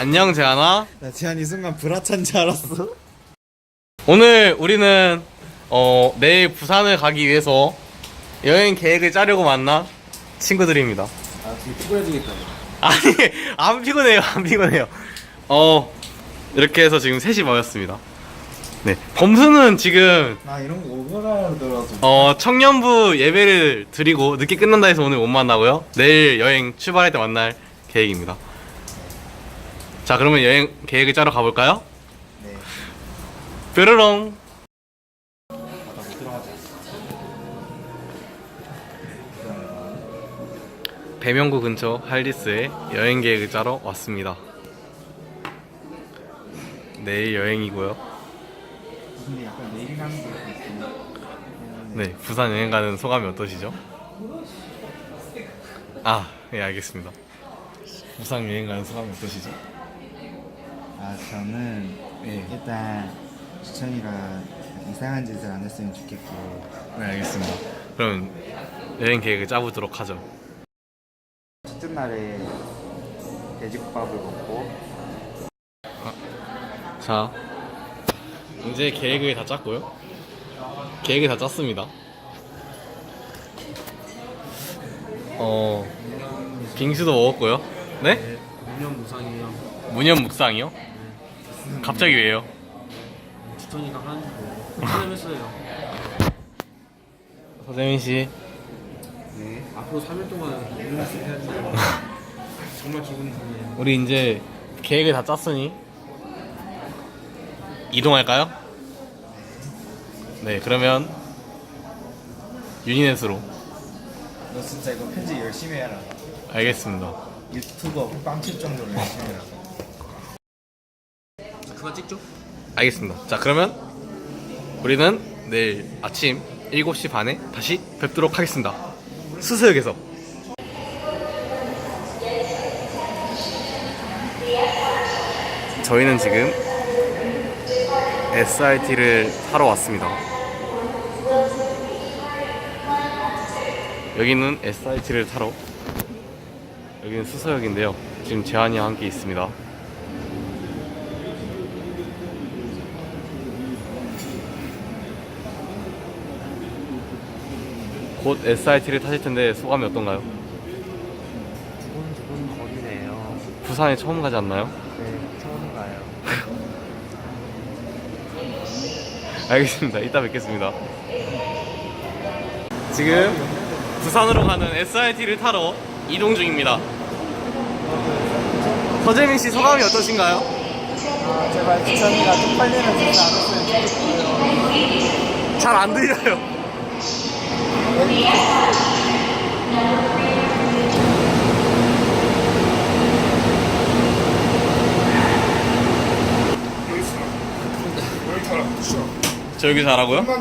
안녕 재한아. 나 지한 이 순간 브라찬 줄 알았어. 오늘 우리는 어, 내일 부산을 가기 위해서 여행 계획을 짜려고 만난 친구들입니다. 아 되게 피곤해지겠다. 아니 안 피곤해요 안 피곤해요. 어 이렇게 해서 지금 3시 모였습니다. 네 범수는 지금 나 이런 거 오버라로 들어서. 어 청년부 예배를 드리고 늦게 끝난다 해서 오늘 못 만나고요. 내일 여행 출발할 때 만날 계획입니다. 자 그러면 여행 계획을 짜러 가볼까요? 네. 뾰로롱. 배명구 근처 할리스에 여행 계획을 짜러 왔습니다. 내일 여행이고요. 근데 약간 내일 가는 게 있고. 네, 부산 여행 가는 소감이 어떠시죠? 아, 예, 알겠습니다. 부산 여행 가는 소감이 어떠시죠? 아 저는 예, 일단 주천이가 이상한 짓을 안 했으면 좋겠고. 네, 알겠습니다. 그럼 여행 계획을 짜보도록 하죠. 첫째 날에 돼지국밥을 먹고 자, 이제 계획을 다 짰고요. 계획을 다 짰습니다. 어, 빙수도 먹었고요. 네? 무념 무상이에요. 무념 묵상이요? 갑자기 왜요? 주턴이가 하는 거 하면서요. 서재민 씨, 네. 앞으로 3일 동안 이런 식 해야지. 정말 기분이 좋네요. 우리 이제 계획을 다 짰으니 이동할까요? 네, 그러면 유니넷으로 너 진짜 이거 편집 열심히 해라. 알겠습니다. 유튜버 빵칠 정도로 열심히 해라. 그만 찍죠? 알겠습니다. 자, 그러면 우리는 내일 아침 7시 반에 다시 뵙도록 하겠습니다. 수서역에서. 저희는 지금 SRT를 타러 왔습니다. 여기는 SRT를 타러 여기는 수서역인데요. 지금 재환이와 함께 있습니다. 곧 SRT를 타실 텐데 소감이 어떤가요? 두근두근 거리네요. 부산에 처음 가지 않나요? 네, 처음 가요. 알겠습니다. 이따 뵙겠습니다. 지금 부산으로 가는 SRT를 타러 이동 중입니다. 서재민 씨 소감이 어떠신가요? 아, 제발 주천이가 쪽팔리는 짓을 안 했으면 좋겠고요. 잘 안 들려요. 저 여기 잘하고요?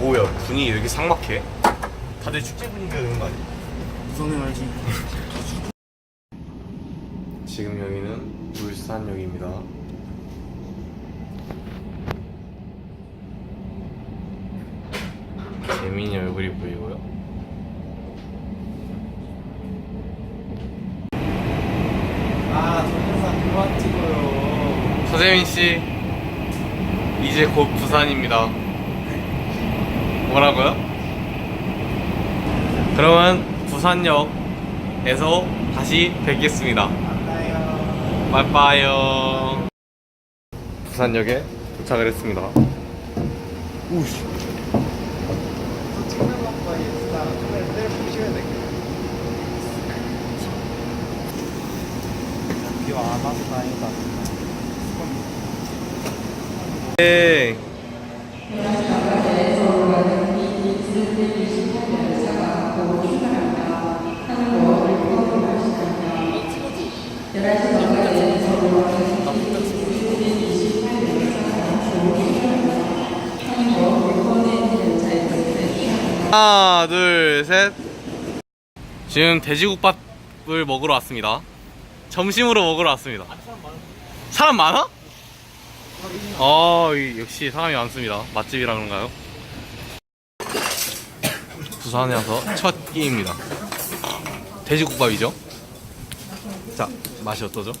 오야 분위기 여기 삭막해. 다들 축제 분위기가 되는 거 아니야? 무성님 알지? 지금 여기는 울산역입니다. 재민이 얼굴이 보이고요. 아, 동영상 그만 찍어요. 서재민 씨, 이제 곧 부산입니다. 뭐라고요? 그러면 부산역에서 다시 뵙겠습니다. 만나요. 빠이빠이요. 부산역에 도착을 했습니다. 우씨. 창문 가까이 있다. 카메라 그대로 보시면 되겠다. 다행이다. 네. 하나, 둘, 셋. 지금 돼지국밥을 먹으러 왔습니다. 점심으로 먹으러 왔습니다. 사람 많아? 어, 이- 역시 사람이 많습니다. 맛집이라 그런가요? 부산에 와서 첫 끼입니다. 돼지국밥이죠. 자 맛이 어떠죠?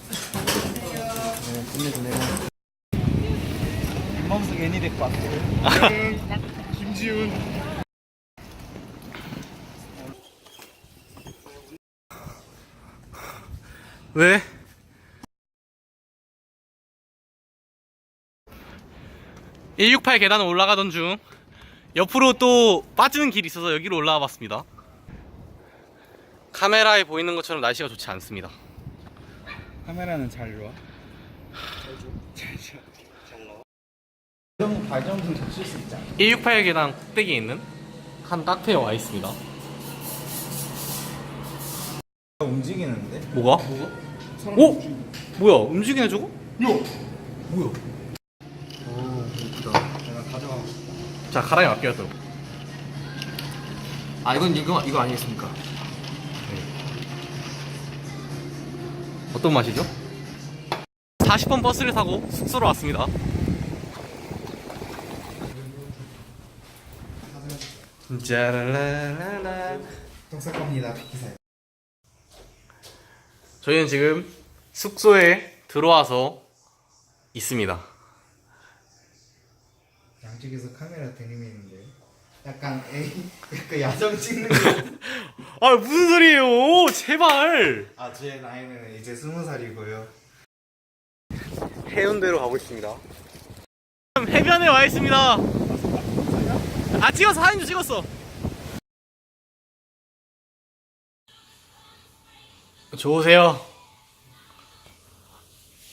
뒷몸속 애니 왔어요. 김지훈. 왜? (168) 계단을 올라가던 중 옆으로 또 빠지는 길이 있어서 여기로 올라와 봤습니다 카메라에 보이는 것처럼 날씨가 좋지 않습니다 카메라는 잘 좋아. 잘 좋아. 이런 발전기 적실 수 있잖아. 168 계단 꼭대기에 있는 한 카페에 와 있습니다 움직이는데? 뭐가? 오? 뭐야 움직이네 저거? 오, 예쁘다. 내가 가져가고 싶다. 자 가랑이 맡겨요 아 이건 이거 이거 아니겠습니까? 어떤 맛이죠? 40번 버스를 타고 숙소로 왔습니다. 짜라라라라. 동석 갑니다. 비키세요. 저희는 지금 숙소에 들어와서 있습니다. 양쪽에서 카메라 대님이 있는데 약간 A 그 야정 찍는 아 무슨 소리예요? 제발. 아제 나이는 이제 스무 살이고요. 해운대로 가고 있습니다. 해변에 와 있습니다. 아 찍었어 사진 찍었어. 좋으세요?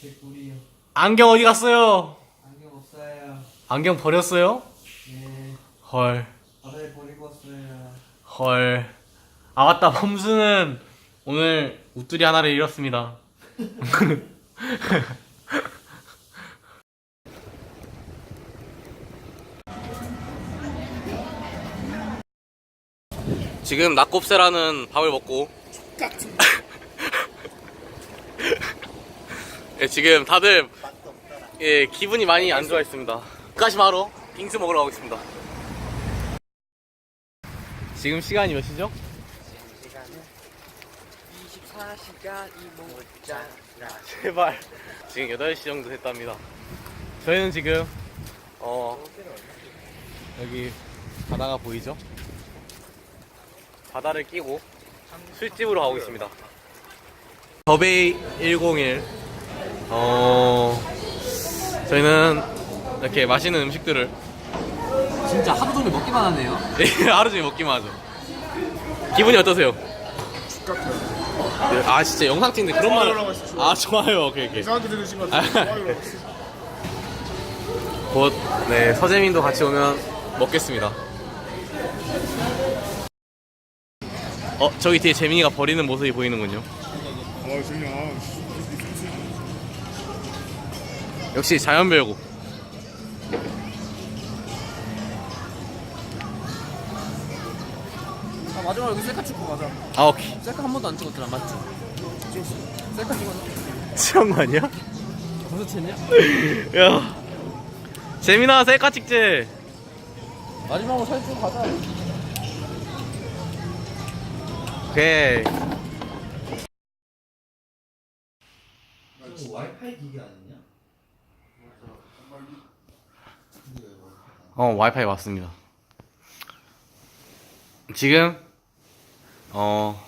제 꿀이요. 안경 어디 갔어요? 안경 없어요. 안경 버렸어요? 네. 헐. 바다에 버리고 왔어요. 헐. 아 맞다 범수는 오늘 웃두리 하나를 잃었습니다. 지금 낙곱새라는 밥을 먹고 예, 지금 다들 예, 기분이 많이 안 좋아 있습니다. 까시마로 빙수 먹으러 가고 있습니다. 지금 시간이 몇 시죠? 시간은 24시간 이 모자. 제발 지금 8시 정도 됐답니다 저희는 지금 어 여기 바다가 보이죠? 바다를 끼고 술집으로 가고 있습니다 더베이 101 어 저희는 이렇게 맛있는 음식들을 진짜 하루 종일 먹기만 하네요. 하루 종일 먹기만 하죠 기분이 어떠세요? 네, 아 진짜 영상 찍는데 그런 말을 아 좋아요 오케이 오케이 이상하게 들으신 것 같아요. 곧, 네, 서재민도 같이 오면 먹겠습니다. 어, 저기 뒤에 재민이가 버리는 모습이 보이는군요. 아, 정말. 역시 자연별고. 아 마지막에 여기 셀카 찍고 가자. 아, 오케이. 셀카 한 번도 안 찍었잖아, 맞지? 찍었어. 셀카 찍었나? 취한 거 아니야? 벌써 챘냐? 야. 재민아, 셀카 찍재. 마지막으로 사진 찍고 가자. 오케이. 이거 와이파이 기계 아니냐? 어, 와이파이 왔습니다. 지금, 어,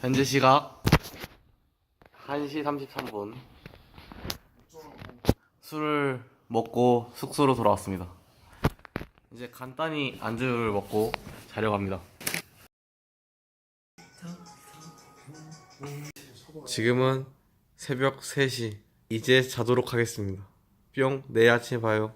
현재 시각 1시 33분. 술을 먹고 숙소로 돌아왔습니다. 이제 간단히 안주를 먹고 자려고 합니다. 지금은 새벽 3시. 이제 자도록 하겠습니다. 뿅, 내일 아침에 봐요.